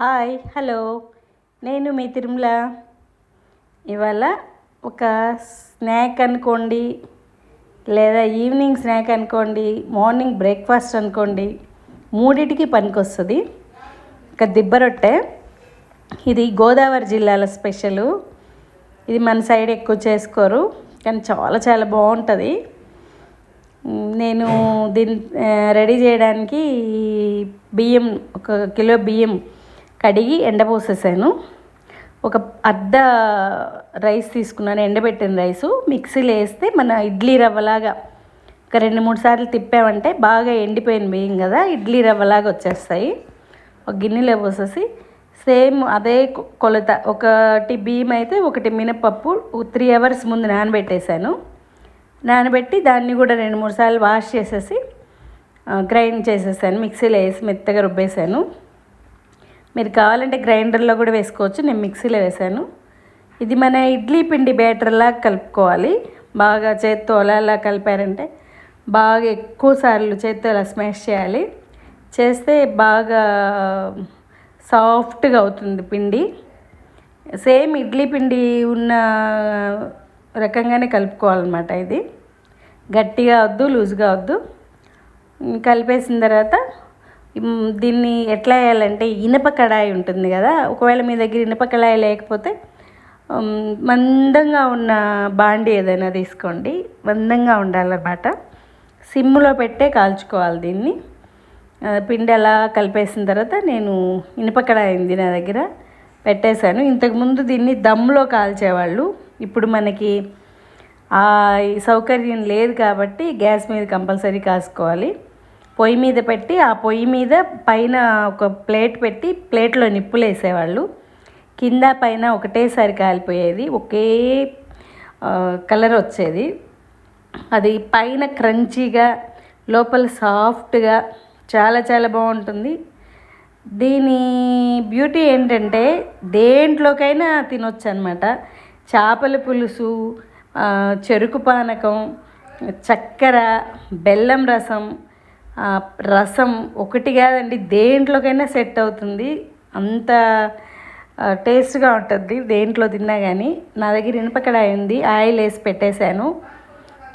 Hi hello. నేను మీ తిరుమల. ఇవాళ ఒక స్నాక్ అనుకోండి లేదా ఈవినింగ్ స్నాక్ అనుకోండి మార్నింగ్ బ్రేక్ఫాస్ట్ అనుకోండి మూడిటికి పనికొస్తుంది. ఒక దిబ్బ రొట్టె. ఇది గోదావరి జిల్లాల స్పెషల్. ఇది మన సైడ్ ఎక్కువ చేసుకోరు కానీ చాలా చాలా బాగుంటుంది. నేను దీన్ని రెడీ చేయడానికి బియ్యం ఒక కిలో బియ్యం కడిగి ఎండపోసేసాను ఒక అర్ధ రైస్ తీసుకున్నాను ఎండబెట్టిన రైసు. మిక్సీలో వేస్తే మన ఇడ్లీ రవ్వలాగా ఒక రెండు మూడు సార్లు తిప్పామంటే బాగా ఎండిపోయిన బియ్యం కదా ఇడ్లీ రవ్వలాగా వచ్చేస్తాయి. ఒక గిన్నెలో పోసేసి సేమ్ అదే కొలత. ఒకటి బియ్యం అయితే ఒకటి మినపప్పు త్రీ అవర్స్ ముందు నానబెట్టేశాను నానబెట్టి దాన్ని కూడా రెండు మూడు సార్లు వాష్ చేసేసి గ్రైండ్ చేసేసాను. మిక్సీలో వేసి మెత్తగా రుబ్బేశాను మీరు కావాలంటే గ్రైండర్లో కూడా వేసుకోవచ్చు. నేను మిక్సీలో వేసాను. ఇది మన ఇడ్లీ పిండి బ్యాటర్లా కలుపుకోవాలి. బాగా చేత్తో అలా కలిపారంటే బాగా ఎక్కువ సార్లు చేత్తో అలా స్మాష్ చేయాలి. చేస్తే బాగా సాఫ్ట్గా అవుతుంది పిండి. సేమ్ ఇడ్లీ పిండి ఉన్న రకంగానే కలుపుకోవాలన్నమాట ఇది. గట్టిగా వద్దు లూజ్గా వద్దు. కలిపేసిన తర్వాత దీన్ని ఎట్లా వేయాలంటే ఇనప కడాయి ఉంటుంది కదా ఒకవేళ మీ దగ్గర ఇనప కడాయి లేకపోతే మందంగా ఉన్న బాండి ఏదైనా తీసుకోండి. మందంగా ఉండాలన్నమాట. సిమ్లో పెట్టే కాల్చుకోవాలి దీన్ని. పిండి అలా కలిపేసిన తర్వాత నేను ఇనప కడాయి ఉంది నా దగ్గర పెట్టేశాను. ఇంతకుముందు దీన్ని దమ్లో కాల్చేవాళ్ళు. ఇప్పుడు మనకి ఆ సౌకర్యం లేదు కాబట్టి గ్యాస్ మీద కంపల్సరీ కాసుకోవాలి పొయ్యి మీద పెట్టి ఆ పొయ్యి మీద పైన ఒక ప్లేట్ పెట్టి ప్లేట్లో నిప్పులు వేసేవాళ్ళు కింద పైన ఒకటేసారి కాలిపోయేది ఒకే కలర్ వచ్చేది. అది పైన క్రంచీగా లోపల సాఫ్ట్గా చాలా చాలా బాగుంటుంది. దీని బ్యూటీ ఏంటంటే దేంట్లోకైనా తినొచ్చు అనమాట చేపల పులుసు చెరుకు పానకం చక్కెర బెల్లం రసం రసం ఒకటి కాదండి దేంట్లోకైనా సెట్ అవుతుంది. అంత టేస్ట్గా ఉంటుంది దేంట్లో తిన్నా కానీ నా దగ్గర ఇనుపకడాయి ఉంది ఆయిల్ వేసి పెట్టేశాను.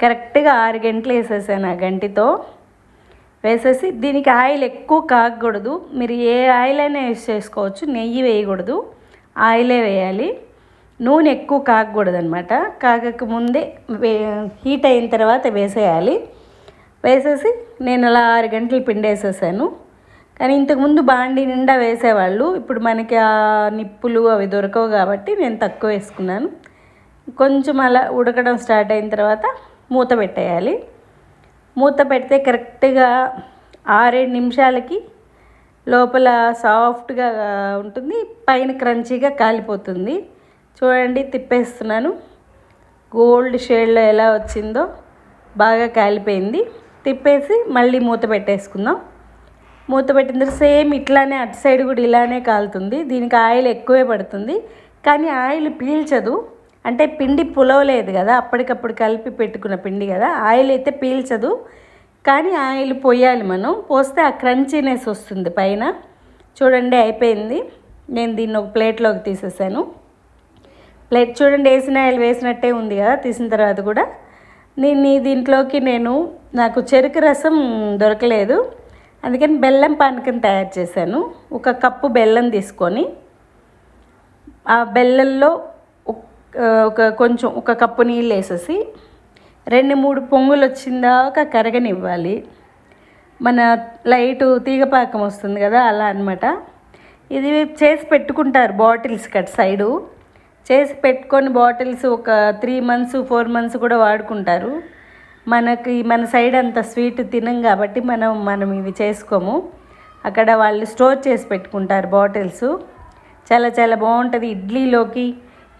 కరెక్ట్గా ఆరు గంటలు వేసేసాను ఆ గంటితో. వేసేసి దీనికి ఆయిల్ ఎక్కువ కాగకూడదు మీరు ఏ ఆయిల్ అయినా యూస్ చేసుకోవచ్చు నెయ్యి వేయకూడదు ఆయిలే వేయాలి. నూనె ఎక్కువ కాకూడదు అనమాట కాగక ముందే వే హీట్ అయిన తర్వాత వేసేయాలి. వేసేసి నేను అలా ఆరు గంటలు పిండి వేసేసాను కానీ ఇంతకుముందు బాండి నిండా వేసేవాళ్ళు. ఇప్పుడు మనకి ఆ నిప్పులు అవి దొరకవు కాబట్టి నేను తక్కువ వేసుకున్నాను. కొంచెం అలా ఉడకడం స్టార్ట్ అయిన తర్వాత మూత పెట్టేయాలి. మూత పెడితే కరెక్ట్గా ఆరేడు నిమిషాలకి లోపల సాఫ్ట్గా ఉంటుంది. పైన క్రంచీగా కాలిపోతుంది. చూడండి తిప్పేస్తున్నాను. గోల్డ్ షేడ్లో ఎలా వచ్చిందో బాగా కాలిపోయింది. తిప్పేసి మళ్ళీ మూత పెట్టేసుకుందాం. మూత పెట్టిన తర్వాత సేమ్ ఇట్లానే అటు సైడ్ కూడా ఇలానే కాలుతుంది. దీనికి ఆయిల్ ఎక్కువే పడుతుంది. కానీ ఆయిల్ పీల్చదు. అంటే పిండి పులవలేదు కదా అప్పటికప్పుడు కలిపి పెట్టుకున్న పిండి కదా ఆయిల్ అయితే పీల్చదు. కానీ ఆయిల్ పోయాలి మనం. పోస్తే ఆ క్రంచీనెస్ వస్తుంది పైన. చూడండి అయిపోయింది. నేను దీన్ని ఒక ప్లేట్లోకి తీసేసాను. ప్లేట్ చూడండి వేసిన ఆయిల్ వేసినట్టే ఉంది కదా తీసిన తర్వాత కూడా. నేను దీంట్లోకి నేను నాకు చెరుకు రసం దొరకలేదు. అందుకని బెల్లం పానకం తయారు చేశాను. ఒక కప్పు బెల్లం తీసుకొని ఆ బెల్లంలో ఒక కొంచెం ఒక కప్పు నీళ్ళు వేసేసి రెండు మూడు పొంగులు వచ్చిందాక కరగనివ్వాలి. మన లైట్ తీగపాకం వస్తుంది కదా అలా అన్నమాట. ఇది చేసి పెట్టుకుంటారు బాటిల్స్ కట్ సైడు. చేసి పెట్టుకొని బాటిల్స్ ఒక త్రీ మంత్స్ ఫోర్ మంత్స్ కూడా వాడుకుంటారు. మనకి మన సైడ్ అంత స్వీట్ తినం కాబట్టి మనం మనం ఇవి చేసుకోము. అక్కడ వాళ్ళు స్టోర్ చేసి పెట్టుకుంటారు బాటిల్స్. చాలా చాలా బాగుంటుంది. ఇడ్లీలోకి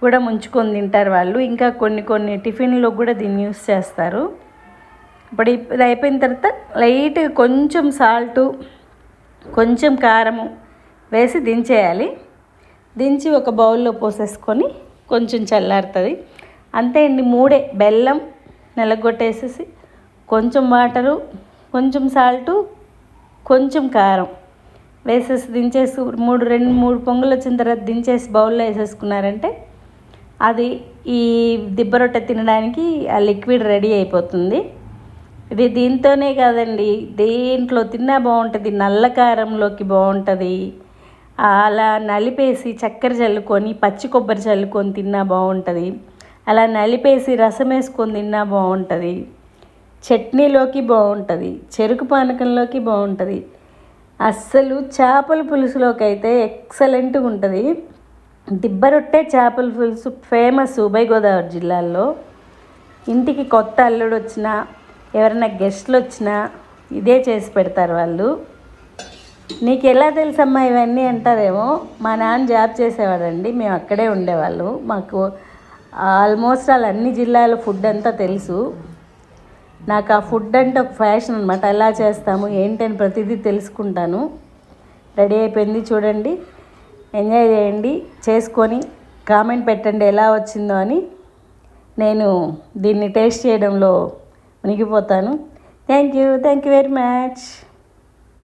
కూడా ముంచుకొని తింటారు వాళ్ళు. ఇంకా కొన్ని కొన్ని టిఫిన్లో కూడా దీన్ని యూస్ చేస్తారు. ఇప్పుడు ఇది అయిపోయిన తర్వాత లైట్ కొంచెం సాల్టు కొంచెం కారము వేసి దించేయాలి. దించి ఒక బౌల్లో పోసేసుకొని కొంచెం చల్లారుతుంది. అంతే అండి మూడే. బెల్లం నలగొట్టేసేసి కొంచెం వాటరు కొంచెం సాల్టు కొంచెం కారం వేసేసి దించేసి మూడు రెండు మూడు పొంగులు వచ్చిన తర్వాత దించేసి బౌల్లో వేసేసుకున్నారంటే అది ఈ దిబ్బ రొట్టె తినడానికి ఆ లిక్విడ్ రెడీ అయిపోతుంది. ఇది దీంతోనే కాదండి దేంట్లో తిన్నా బాగుంటుంది నల్ల కారంలోకి బాగుంటుంది. అలా నలిపేసి చక్కెర చల్లుకొని పచ్చి కొబ్బరి చల్లుకొని తిన్నా బాగుంటుంది. అలా నలిపేసి రసం వేసుకొని తిన్నా బాగుంటుంది. చట్నీలోకి బాగుంటుంది. చెరుకు పానకంలోకి బాగుంటుంది. అస్సలు చేపల పులుసులోకి అయితే ఎక్సలెంట్గా ఉంటుంది. దిబ్బ రొట్టె చేపల పులుసు ఫేమస్ ఉభయ గోదావరి జిల్లాల్లో. ఇంటికి కొత్త అల్లుడు వచ్చినా ఎవరైనా గెస్ట్లు వచ్చినా ఇదే చేసి పెడతారు వాళ్ళు. నీకు ఎలా తెలుసమ్మా ఇవన్నీ అంటారేమో మా నాన్న జాబ్ చేసేవాడండి మేము అక్కడే ఉండేవాళ్ళు. మాకు ఆల్మోస్ట్ ఆల్ అన్ని జిల్లాల ఫుడ్ అంతా తెలుసు. నాకు ఆ ఫుడ్ అంటే ఒక ఫ్యాషన్ అనమాట ఎలా చేస్తాము ఏంటని ప్రతిదీ తెలుసుకుంటాను. రెడీ అయిపోయింది చూడండి ఎంజాయ్ చేయండి చేసుకొని కామెంట్ పెట్టండి ఎలా వచ్చిందో అని. నేను దీన్ని టేస్ట్ చేయడంలో మునిగిపోతాను. Thank you thank you very much